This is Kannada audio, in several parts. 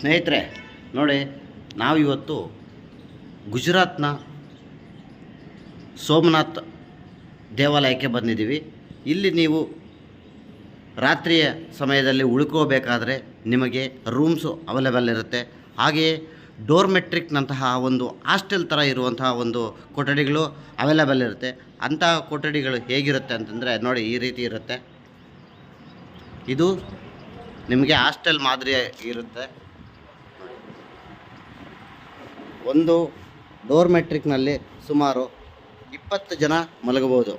ಸ್ನೇಹಿತರೆ, ನೋಡಿ, ನಾವಿವತ್ತು ಗುಜರಾತ್ನ ಸೋಮನಾಥ್ ದೇವಾಲಯಕ್ಕೆ ಬಂದಿದ್ದೀವಿ. ಇಲ್ಲಿ ನೀವು ರಾತ್ರಿಯ ಸಮಯದಲ್ಲಿ ಉಳ್ಕೋಬೇಕಾದರೆ ನಿಮಗೆ ರೂಮ್ಸು ಅವೈಲೇಬಲ್ ಇರುತ್ತೆ. ಹಾಗೆಯೇ ಡೋರ್ಮೆಟ್ರಿಕ್ನಂತಹ ಒಂದು ಹಾಸ್ಟೆಲ್ ಥರ ಇರುವಂತಹ ಒಂದು ಕೊಠಡಿಗಳು ಅವೈಲೇಬಲ್ ಇರುತ್ತೆ. ಅಂತಹ ಕೊಠಡಿಗಳು ಹೇಗಿರುತ್ತೆ ಅಂತಂದರೆ, ನೋಡಿ, ಈ ರೀತಿ ಇರುತ್ತೆ. ಇದು ನಿಮಗೆ ಹಾಸ್ಟೆಲ್ ಮಾದರಿ ಇರುತ್ತೆ. ಒಂದು ಡೋರ್ ಮೆಟ್ರಿಕ್ನಲ್ಲಿ ಸುಮಾರು ಇಪ್ಪತ್ತು ಜನ ಮಲಗಬಹುದು.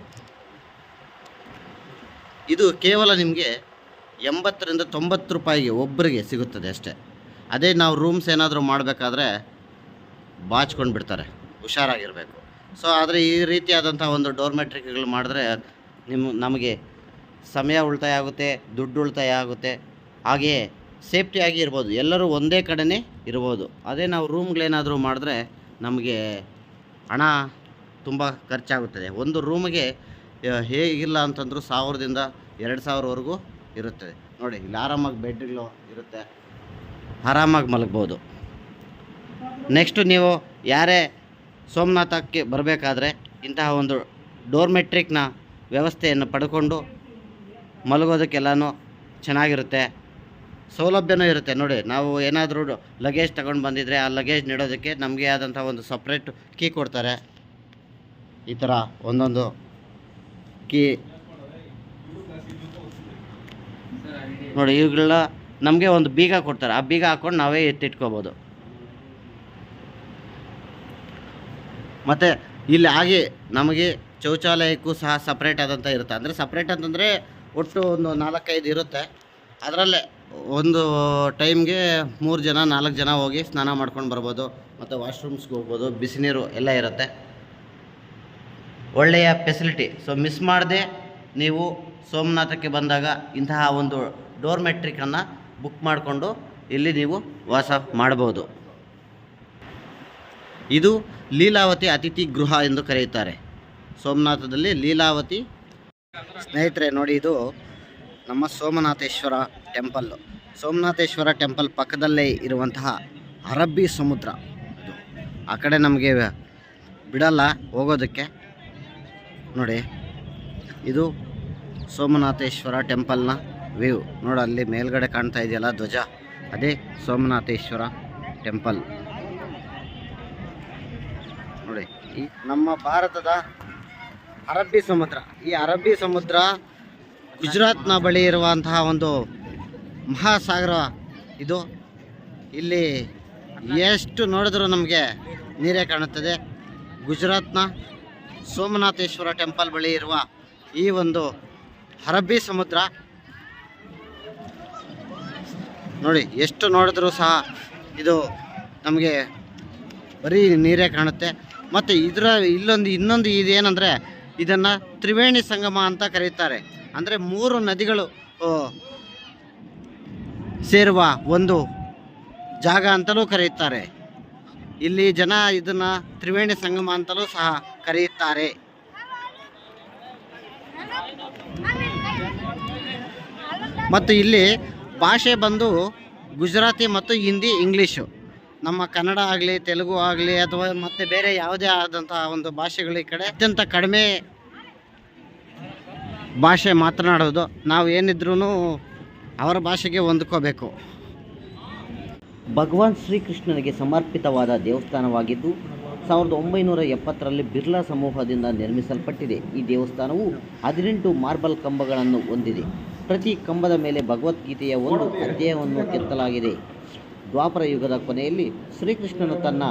ಇದು ಕೇವಲ ನಿಮಗೆ ಎಂಬತ್ತರಿಂದ ತೊಂಬತ್ತು ರೂಪಾಯಿಗೆ ಒಬ್ಬರಿಗೆ ಸಿಗುತ್ತದೆ ಅಷ್ಟೇ. ಅದೇ ನಾವು ರೂಮ್ಸ್ ಏನಾದರೂ ಮಾಡಬೇಕಾದ್ರೆ ಬಾಚ್ಕೊಂಡು ಬಿಡ್ತಾರೆ. ಹುಷಾರಾಗಿರಬೇಕು. ಸೊ ಆದರೆ ಈ ರೀತಿಯಾದಂಥ ಒಂದು ಡೋರ್ಮೆಟ್ರಿಕ್ಗಳು ಮಾಡಿದ್ರೆ ನಿಮ್ಮ ನಮಗೆ ಸಮಯ ಉಳಿತಾಯ ಆಗುತ್ತೆ, ದುಡ್ಡು ಉಳಿತಾಯ ಆಗುತ್ತೆ. ಹಾಗೆಯೇ ಸೇಫ್ಟಿಯಾಗಿ ಇರ್ಬೋದು ಎಲ್ಲರೂ ಒಂದೇ ಕಡೆನೇ ಇರ್ಬೋದು. ಅದೇ ನಾವು ರೂಮ್ಗಳೇನಾದರೂ ಮಾಡಿದ್ರೆ ನಮಗೆ ಹಣ ತುಂಬ ಖರ್ಚಾಗುತ್ತದೆ. ಒಂದು ರೂಮಿಗೆ ಹೇಗಿಲ್ಲ ಅಂತಂದರೂ ಸಾವಿರದಿಂದ ಎರಡು ಸಾವಿರವರೆಗೂ ಇರುತ್ತದೆ. ನೋಡಿ, ಇಲ್ಲಿ ಆರಾಮಾಗಿ ಬೆಡ್ಗಳು ಇರುತ್ತೆ. ಆರಾಮಾಗಿ ಮಲಗ್ಬೋದು. ನೆಕ್ಸ್ಟು ನೀವು ಯಾರೇ ಸೋಮನಾಥಕ್ಕೆ ಬರಬೇಕಾದ್ರೆ ಇಂತಹ ಒಂದು ಡೋರ್ಮೆಟ್ರಿಕ್ನ ವ್ಯವಸ್ಥೆಯನ್ನು ಪಡ್ಕೊಂಡು ಮಲಗೋದಕ್ಕೆಲ್ಲನೂ ಚೆನ್ನಾಗಿರುತ್ತೆ. ಸೌಲಭ್ಯನೂ ಇರುತ್ತೆ. ನೋಡಿ, ನಾವು ಏನಾದರೂ ಲಗೇಜ್ ತಗೊಂಡು ಬಂದಿದ್ರೆ ಆ ಲಗೇಜ್ ನೀಡೋದಕ್ಕೆ ನಮಗೆ ಆದಂಥ ಒಂದು ಸಪ್ರೇಟ್ ಕೀ ಕೊಡ್ತಾರೆ. ಈ ಥರ ಒಂದೊಂದು ಕೀ ನೋಡಿ ಇವುಗಳ ನಮಗೆ ಒಂದು ಬೀಗ ಕೊಡ್ತಾರೆ. ಆ ಬೀಗ ಹಾಕ್ಕೊಂಡು ನಾವೇ ಎತ್ತಿಟ್ಕೋಬೋದು. ಮತ್ತು ಇಲ್ಲಿ ಹಾಗೆ ನಮಗೆ ಶೌಚಾಲಯಕ್ಕೂ ಸಹ ಸಪ್ರೇಟ್ ಆದಂಥ ಇರುತ್ತೆ. ಅಂದರೆ ಸಪ್ರೇಟ್ ಅಂತಂದರೆ ಒಟ್ಟು ಒಂದು ನಾಲ್ಕೈದು ಇರುತ್ತೆ. ಅದರಲ್ಲೇ ಒಂದು ಟೈಮ್ಗೆ ಮೂರು ಜನ, ನಾಲ್ಕು ಜನ ಹೋಗಿ ಸ್ನಾನ ಮಾಡ್ಕೊಂಡು ಬರ್ಬೋದು, ಮತ್ತು ವಾಶ್ರೂಮ್ಸ್ಗೆ ಹೋಗ್ಬೋದು ಬಿಸಿನೀರು ಎಲ್ಲ ಇರುತ್ತೆ. ಒಳ್ಳೆಯ ಫೆಸಿಲಿಟಿ ಸೊ ಮಿಸ್ ಮಾಡದೆ, ನೀವು ಸೋಮನಾಥಕ್ಕೆ ಬಂದಾಗ ಇಂತಹ ಒಂದು ಡೋರ್ಮೆಟ್ರಿಕನ್ನು ಬುಕ್ ಮಾಡಿಕೊಂಡು ಇಲ್ಲಿ ನೀವು ವಾಸ ಮಾಡಬಹುದು ಇದು ಲೀಲಾವತಿ ಅತಿಥಿ ಗೃಹ ಎಂದು ಕರೆಯುತ್ತಾರೆ. ಸೋಮನಾಥದಲ್ಲಿ ಲೀಲಾವತಿ ಸ್ನೇಹಿತರೆ, ನೋಡಿ ಇದು ನಮ್ಮ ಸೋಮನಾಥೇಶ್ವರ ಟೆಂಪಲ್ಲು ಸೋಮನಾಥೇಶ್ವರ ಟೆಂಪಲ್ ಪಕ್ಕದಲ್ಲೇ ಇರುವಂತಹ ಅರಬ್ಬಿ ಸಮುದ್ರ ಇದು ಆ ಕಡೆ ನಮಗೆ ಬಿಡಲ್ಲ ಹೋಗೋದಕ್ಕೆ. ನೋಡಿ, ಇದು ಸೋಮನಾಥೇಶ್ವರ ಟೆಂಪಲ್ನ ವ್ಯೂ ನೋಡಿ, ಅಲ್ಲಿ ಮೇಲ್ಗಡೆ ಕಾಣ್ತಾ ಇದೆಯಲ್ಲ ಧ್ವಜ? ಅದೇ ಸೋಮನಾಥೇಶ್ವರ ಟೆಂಪಲ್ ನೋಡಿ, ಈ ನಮ್ಮ ಭಾರತದ ಅರಬ್ಬಿ ಸಮುದ್ರ. ಈ ಅರಬ್ಬಿ ಸಮುದ್ರ ಗುಜರಾತ್ನ ಬಳಿ ಇರುವಂತಹ ಒಂದು ಮಹಾಸಾಗರ ಇದು. ಇಲ್ಲಿ ಎಷ್ಟು ನೋಡಿದ್ರೂ ನಮಗೆ ನೀರೇ ಕಾಣುತ್ತದೆ. ಗುಜರಾತ್ನ ಸೋಮನಾಥೇಶ್ವರ ಟೆಂಪಲ್ ಬಳಿ ಇರುವ ಈ ಒಂದು ಅರಬ್ಬಿ ಸಮುದ್ರ. ನೋಡಿ, ಎಷ್ಟು ನೋಡಿದ್ರೂ ಸಹ ಇದು ನಮಗೆ ಬರೀ ನೀರೇ ಕಾಣುತ್ತೆ. ಮತ್ತು ಇದರ ಇಲ್ಲೊಂದು ಇನ್ನೊಂದು ಇದೇನೆಂದರೆ ಇದನ್ನು ತ್ರಿವೇಣಿ ಸಂಗಮ ಅಂತ ಕರೀತಾರೆ. ಅಂದರೆ ಮೂರು ನದಿಗಳು ಸೇರುವ ಒಂದು ಜಾಗ ಅಂತಲೂ ಕರೆಯುತ್ತಾರೆ. ಇಲ್ಲಿ ಜನ ಇದನ್ನು ತ್ರಿವೇಣಿ ಸಂಗಮ ಅಂತಲೂ ಸಹ ಕರೆಯುತ್ತಾರೆ. ಮತ್ತು ಇಲ್ಲಿ ಭಾಷೆ ಬಂದು ಗುಜರಾತಿ ಮತ್ತು ಹಿಂದಿ ಇಂಗ್ಲೀಷು. ನಮ್ಮ ಕನ್ನಡ ಆಗಲಿ, ತೆಲುಗು ಆಗಲಿ, ಅಥವಾ ಮತ್ತು ಬೇರೆ ಯಾವುದೇ ಆದಂತಹ ಒಂದು ಭಾಷೆಗಳ ಈ ಕಡೆ ಅತ್ಯಂತ ಕಡಿಮೆ ಭಾಷೆ ಮಾತನಾಡೋದು, ನಾವು ಏನಿದ್ರೂ ಅವರ ಭಾಷೆಗೆ ಹೊಂದ್ಕೋಬೇಕು. ಭಗವಾನ್ ಶ್ರೀಕೃಷ್ಣನಿಗೆ ಸಮರ್ಪಿತವಾದ ದೇವಸ್ಥಾನವಾಗಿದ್ದು, ಸಾವಿರದ ಒಂಬೈನೂರ ಎಪ್ಪತ್ತರಲ್ಲಿ ಬಿರ್ಲಾ ಸಮೂಹದಿಂದ ನಿರ್ಮಿಸಲ್ಪಟ್ಟಿದೆ. ಈ ದೇವಸ್ಥಾನವು ಹದಿನೆಂಟು ಮಾರ್ಬಲ್ ಕಂಬಗಳನ್ನು ಹೊಂದಿದೆ. ಪ್ರತಿ ಕಂಬದ ಮೇಲೆ ಭಗವದ್ಗೀತೆಯ ಒಂದು ಅಧ್ಯಾಯವನ್ನು ಕೆತ್ತಲಾಗಿದೆ. ದ್ವಾಪರ ಯುಗದ ಕೊನೆಯಲ್ಲಿ ಶ್ರೀಕೃಷ್ಣನು ತನ್ನ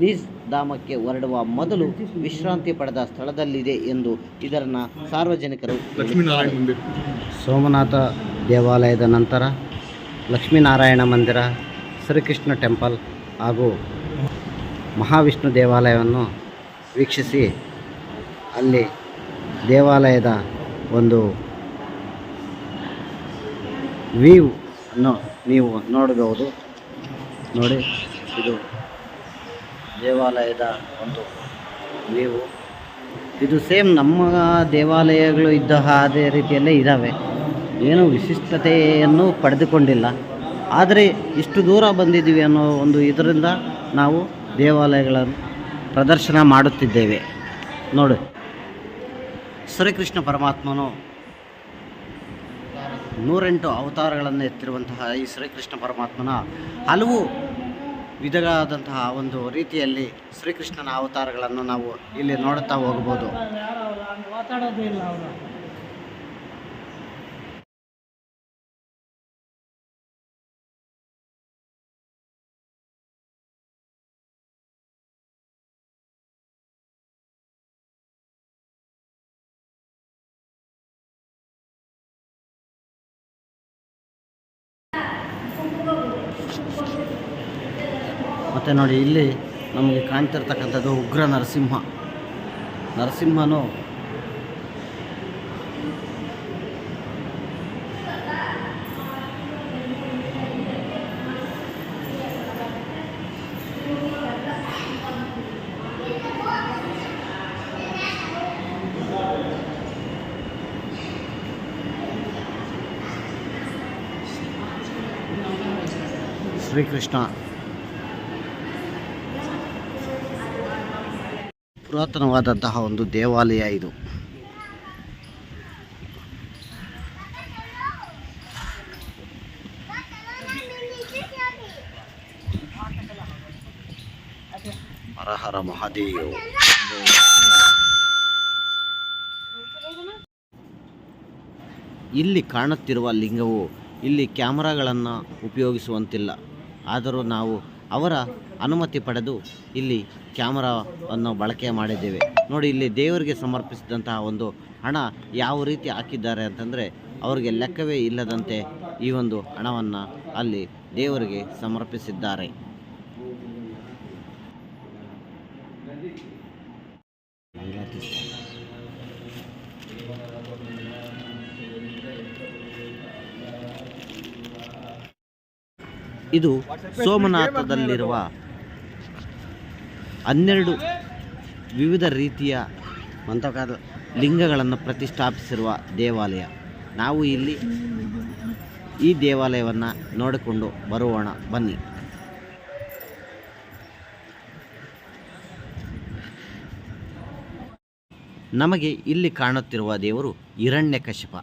ನಿಜ್ ಧಾಮಕ್ಕೆ ಹೊರಡುವ ಮೊದಲು ವಿಶ್ರಾಂತಿ ಪಡೆದ ಸ್ಥಳದಲ್ಲಿದೆ ಎಂದು ಇದರನ್ನು ಸಾರ್ವಜನಿಕರು ಸೋಮನಾಥ ದೇವಾಲಯದ ನಂತರ ಲಕ್ಷ್ಮೀನಾರಾಯಣ ಮಂದಿರ ಶ್ರೀಕೃಷ್ಣ ಟೆಂಪಲ್ ಹಾಗೂ ಮಹಾವಿಷ್ಣು ದೇವಾಲಯವನ್ನು ವೀಕ್ಷಿಸಿ ಅಲ್ಲಿ ದೇವಾಲಯದ ಒಂದು ವ್ಯೂ ಅನ್ನು ನೀವು ನೋಡಬಹುದು. ನೋಡಿ, ಇದು ದೇವಾಲಯದ ಒಂದು ನೀವು ಇದು ಸೇಮ್ ನಮ್ಮ ದೇವಾಲಯಗಳು ಇದ್ದ ಅದೇ ರೀತಿಯಲ್ಲೇ ಇದ್ದಾವೆ. ಏನು ವಿಶಿಷ್ಟತೆಯನ್ನು ಪಡೆದುಕೊಂಡಿಲ್ಲ. ಆದರೆ ಇಷ್ಟು ದೂರ ಬಂದಿದ್ದೀವಿ ಅನ್ನೋ ಒಂದು ಇದರಿಂದ ನಾವು ದೇವಾಲಯಗಳನ್ನು ಪ್ರದರ್ಶನ ಮಾಡುತ್ತಿದ್ದೇವೆ. ನೋಡಿ. ಶ್ರೀಕೃಷ್ಣ ಪರಮಾತ್ಮನು ನೂರೆಂಟು ಅವತಾರಗಳನ್ನು ಎತ್ತಿರುವಂತಹ ಈ ಶ್ರೀಕೃಷ್ಣ ಪರಮಾತ್ಮನ ಹಲವು ವಿಧಗಳಾದಂತಹ ಒಂದು ರೀತಿಯಲ್ಲಿ ಶ್ರೀಕೃಷ್ಣನ ಅವತಾರಗಳನ್ನು ನಾವು ಇಲ್ಲಿ ನೋಡುತ್ತಾ ಹೋಗ್ಬೋದು ಮತ್ತು ನೋಡಿ ಇಲ್ಲಿ ನಮಗೆ ಕಾಣ್ತಿರ್ತಕ್ಕಂಥದ್ದು ಉಗ್ರ ನರಸಿಂಹ. ನರಸಿಂಹನು ಶ್ರೀಕೃಷ್ಣ. ಪುರಾತನವಾದಂತಹ ಒಂದು ದೇವಾಲಯ ಇದು. ಹರಹರ ಮಹಾದೇವ. ಇಲ್ಲಿ ಕಾಣುತ್ತಿರುವ ಲಿಂಗವು ಇಲ್ಲಿ ಕ್ಯಾಮರಾಗಳನ್ನು ಉಪಯೋಗಿಸುವಂತಿಲ್ಲ. ಆದರೂ ನಾವು ಅವರ ಅನುಮತಿ ಪಡೆದು ಇಲ್ಲಿ ಕ್ಯಾಮರಾವನ್ನು ಬಳಕೆ ಮಾಡಿದ್ದೇವೆ. ನೋಡಿ, ಇಲ್ಲಿ ದೇವರಿಗೆ ಸಮರ್ಪಿಸಿದಂತಹ ಒಂದು ಹಣ ಯಾವ ರೀತಿ ಹಾಕಿದ್ದಾರೆ ಅಂತಂದರೆ, ಅವರಿಗೆ ಲೆಕ್ಕವೇ ಇಲ್ಲದಂತೆ ಈ ಒಂದು ಹಣವನ್ನು ಅಲ್ಲಿ ದೇವರಿಗೆ ಸಮರ್ಪಿಸಿದ್ದಾರೆ. ಇದು ಸೋಮನಾಥದಲ್ಲಿರುವ ಹನ್ನೆರಡು ವಿವಿಧ ರೀತಿಯ ಮಂತ್ರಕಾದ ಲಿಂಗಗಳನ್ನು ಪ್ರತಿಷ್ಠಾಪಿಸಿರುವ ದೇವಾಲಯ. ನಾವು ಇಲ್ಲಿ ಈ ದೇವಾಲಯವನ್ನು ನೋಡಿಕೊಂಡು ಬರೋಣ. ಬನ್ನಿ. ನಮಗೆ ಇಲ್ಲಿ ಕಾಣುತ್ತಿರುವ ದೇವರು ಹಿರಣ್ಯಕಶಿಪ.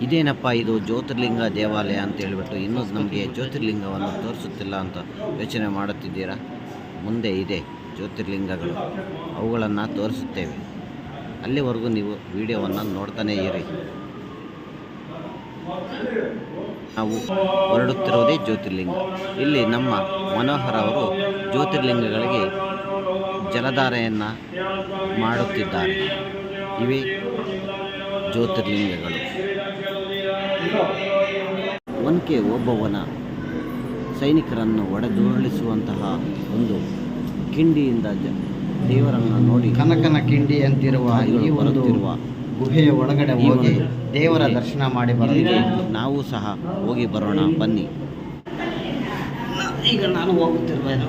ಇದೇನಪ್ಪ ಇದು ಜ್ಯೋತಿರ್ಲಿಂಗ ದೇವಾಲಯ ಅಂತ ಹೇಳಿಬಿಟ್ಟು ಇನ್ನೂ ನಮಗೆ ಜ್ಯೋತಿರ್ಲಿಂಗವನ್ನು ತೋರಿಸುತ್ತಿಲ್ಲ ಅಂತ ಯೋಚನೆ ಮಾಡುತ್ತಿದ್ದೀರಾ? ಮುಂದೆ ಇದೆ ಜ್ಯೋತಿರ್ಲಿಂಗಗಳು. ಅವುಗಳನ್ನು ತೋರಿಸುತ್ತೇವೆ. ಅಲ್ಲಿವರೆಗೂ ನೀವು ವಿಡಿಯೋವನ್ನು ನೋಡ್ತಾನೇ ಇರಿ. ನಾವು ಹೊರಡುತ್ತಿರುವುದೇ ಜ್ಯೋತಿರ್ಲಿಂಗ. ಇಲ್ಲಿ ನಮ್ಮ ಮನೋಹರ ಅವರು ಜ್ಯೋತಿರ್ಲಿಂಗಗಳಿಗೆ ಜಲಧಾರೆಯನ್ನು ಮಾಡುತ್ತಿದ್ದಾರೆ. ಇವೆ ಜ್ಯೋತಿರ್ಲಿಂಗಗಳು. ಒನಕೆ ಒಬ್ಬವನ ಸೈನಿಕರನ್ನು ಒಡೆದುರುಳಿಸುವಂತಹ ಒಂದು ಕಿಂಡಿಯಿಂದ ದೇವರನ್ನು ನೋಡಿ ಕನಕನ ಕಿಂಡಿ ಅಂತಿರುವ ಈ ಬರುತ್ತಿರುವ ಗುಹೆಯ ಒಳಗಡೆ ಹೋಗಿ ದೇವರ ದರ್ಶನ ಮಾಡಿ ಬರಲಿಕ್ಕೆ. ನಾವು ಸಹ ಹೋಗಿ ಬರೋಣ ಬನ್ನಿ. ಈಗ ನಾನು ಹೋಗುತ್ತಿರುವೆನು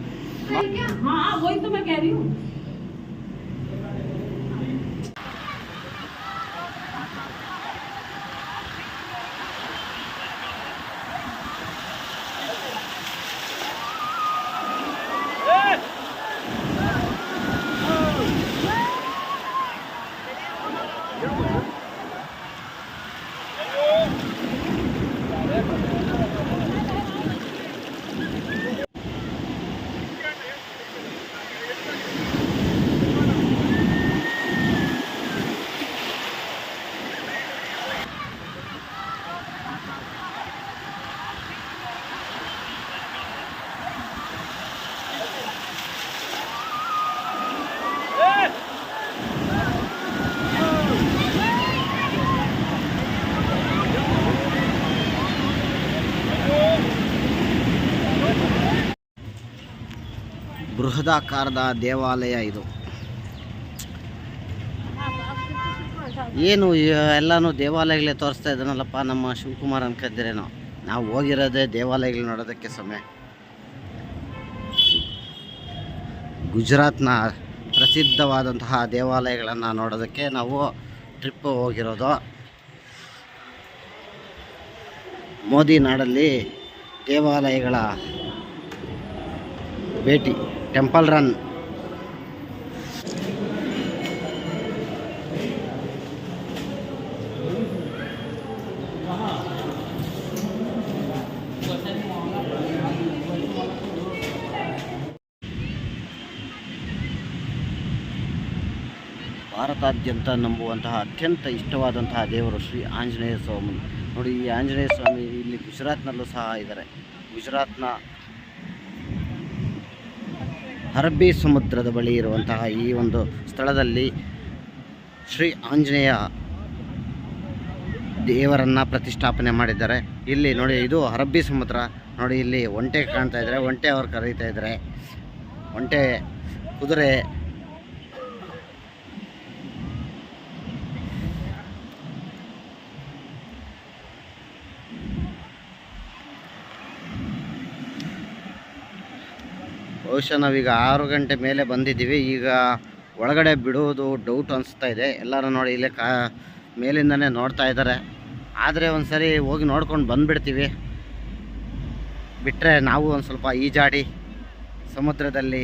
हाँ वही तो मैं कह रही हूँ। ಬೃಹದಾಕಾರದ ದೇವಾಲಯ ಇದು. ಏನು ಎಲ್ಲನೂ ದೇವಾಲಯಗಳೇ ತೋರಿಸ್ತಾ ಇದ್ದಾನಲ್ಲಪ್ಪ ನಮ್ಮ ಶಿವಕುಮಾರ್ ಅನ್ಕೊಂಡಿರೇನೋ ನಾವು ಹೋಗಿರೋದೇ ದೇವಾಲಯಗಳು ನೋಡೋದಕ್ಕೆ ಸಮಯ. ಗುಜರಾತ್ನ ಪ್ರಸಿದ್ಧವಾದಂತಹ ದೇವಾಲಯಗಳನ್ನು ನೋಡೋದಕ್ಕೆ ನಾವು ಟ್ರಿಪ್ ಹೋಗಿರೋದು. ಮೋದಿ ನಾಡಲ್ಲಿ ದೇವಾಲಯಗಳ ಭೇಟಿ, ಟೆಂಪಲ್ ರನ್. ಭಾರತಾದ್ಯಂತ ನಂಬುವಂತಹ ಅತ್ಯಂತ ಇಷ್ಟವಾದಂತಹ ದೇವರು ಶ್ರೀ ಆಂಜನೇಯ ಸ್ವಾಮಿ. ನೋಡಿ, ಈ ಆಂಜನೇಯ ಸ್ವಾಮಿ ಇಲ್ಲಿ ಗುಜರಾತ್ನಲ್ಲೂ ಸಹ ಇದ್ದಾರೆ. ಗುಜರಾತ್ನ ಅರಬ್ಬಿ ಸಮುದ್ರದ ಬಳಿ ಇರುವಂತಹ ಈ ಒಂದು ಸ್ಥಳದಲ್ಲಿ ಶ್ರೀ ಆಂಜನೇಯ ದೇವರನ್ನು ಪ್ರತಿಷ್ಠಾಪನೆ ಮಾಡಿದ್ದಾರೆ. ಇಲ್ಲಿ ನೋಡಿ, ಇದು ಅರಬ್ಬಿ ಸಮುದ್ರ. ನೋಡಿ, ಇಲ್ಲಿ ಒಂಟೆ ಕಾಣ್ತಾ ಇದ್ದಾರೆ ಒಂಟೆ ಅವ್ರು ಕರೀತಾ ಇದ್ದಾರೆ ಒಂಟೆ ಕುದುರೆ ಬಹುಶಃ ನಾವೀಗ ಆರು ಗಂಟೆ ಮೇಲೆ ಬಂದಿದ್ದೀವಿ. ಈಗ ಒಳಗಡೆ ಬಿಡುವುದು ಡೌಟ್ ಅನಿಸ್ತಾ ಇದೆ. ಎಲ್ಲರೂ ನೋಡಿ ಇಲ್ಲೇ ಕಾ, ಮೇಲಿಂದನೇ ನೋಡ್ತಾ ಇದ್ದಾರೆ. ಆದರೆ ಒಂದು ಸರಿ ಹೋಗಿ ನೋಡ್ಕೊಂಡು ಬಂದುಬಿಡ್ತೀವಿ. ಬಿಟ್ಟರೆ ನಾವು ಒಂದು ಸ್ವಲ್ಪ ಈಜಾಡಿ ಸಮುದ್ರದಲ್ಲಿ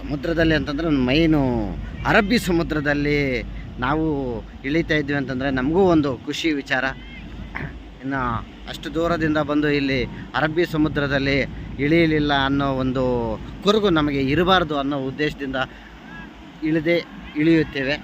ಸಮುದ್ರದಲ್ಲಿ ಅಂತಂದರೆ ಮೈನು ಅರಬ್ಬಿ ಸಮುದ್ರದಲ್ಲಿ ನಾವು ಇಳಿತಾ ಇದ್ವಿ ಅಂತಂದರೆ ನಮಗೂ ಒಂದು ಖುಷಿ ವಿಚಾರ. ಇನ್ನು ಅಷ್ಟು ದೂರದಿಂದ ಬಂದು ಇಲ್ಲಿ ಅರಬ್ಬಿ ಸಮುದ್ರದಲ್ಲಿ ಇಳಿಯಲಿಲ್ಲ ಅನ್ನೋ ಒಂದು ಕುರುಗು ನಮಗೆ ಇರಬಾರ್ದು ಅನ್ನೋ ಉದ್ದೇಶದಿಂದ ಇಳಿದೇ, ಇಳಿಯುತ್ತೇವೆ.